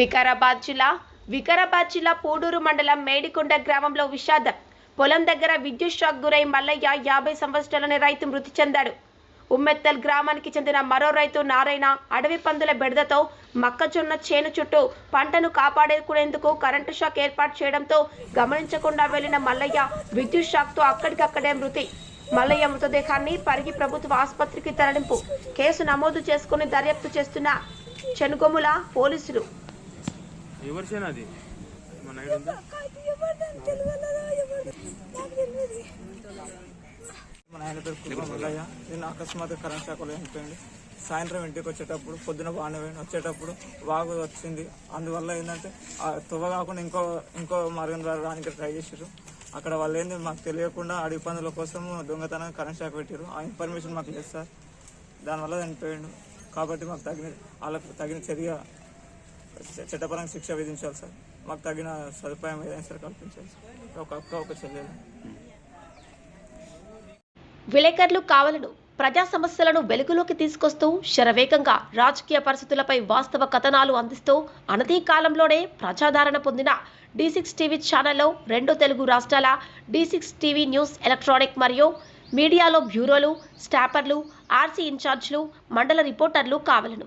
వికారాబాద్ జిల్లా. వికారాబాద్ జిల్లా పూడూరు మండలం మేడికొండ గ్రామంలో విషాదం. పొలం దగ్గర విద్యుత్ షాక్ గురై మల్లయ్య యాభై సంవత్సరాలనే రైతు మృతి చెందాడు. ఉమ్మెత్తల్ గ్రామానికి చెందిన మరో రైతు నారాయణ అడవి పందుల బెడదతో మొక్కజొన్న చేను చుట్టూ పంటను కాపాడుకునేందుకు కరెంటు షాక్ ఏర్పాటు చేయడంతో గమనించకుండా వెళ్ళిన మల్లయ్య విద్యుత్ షాక్తో అక్కడికక్కడే మృతి. మల్లయ్య మృతదేహాన్ని పరిగి ప్రభుత్వ ఆసుపత్రికి తరలింపు. కేసు నమోదు చేసుకుని దర్యాప్తు చేస్తున్న చెనుగొముల పోలీసులు. ఎవరి అది? మన మన ఆయన పేరు మల్లయ్య. నేను అకస్మాత్తుగా కరెంట్ షాక్లో చనిపోయింది. సాయంత్రం ఇంటికి వచ్చేటప్పుడు పొద్దున బాగానే పోయిన వచ్చేటప్పుడు వాగు వచ్చింది. అందువల్ల ఏంటంటే ఆ తువ్వ కాకుండా ఇంకో ఇంకో మార్గం ద్వారా రానికి ట్రై చేసారు అక్కడ వాళ్ళు ఏంది మాకు తెలియకుండా అడవి పనుల కోసం దొంగతనం కరెంట్ షాక్ పెట్టారు ఆ ఇన్ఫర్మేషన్ మాకు లేదు సార్. దానివల్ల చనిపోయాడు. కాబట్టి మాకు తగిన వాళ్ళకు తగిన చర్య చట్టపరంగా శిక్ష విధించాలి సార్. మాకు తగిన సదుపాయం ఏదైనా సార్ కల్పించాలి సార్. ఒక అక్క ఒక చెల్లెలు. విలేకరులు కావాలను ప్రజా సమస్యలను వెలుగులోకి తీసుకొస్తూ శరవేగంగా రాజకీయ పరిస్థితులపై వాస్తవ కథనాలు అందిస్తూ అనతి కాలంలోనే ప్రజాదరణ పొందిన డి సిక్స్ టీవీ ఛానల్లో రెండు తెలుగు రాష్ట్రాల D six TV news electronic మరియు మీడియాలో బ్యూరోలు స్టాపర్లు ఆర్సీ ఇన్ఛార్జ్లు మండల రిపోర్టర్లు కావలను.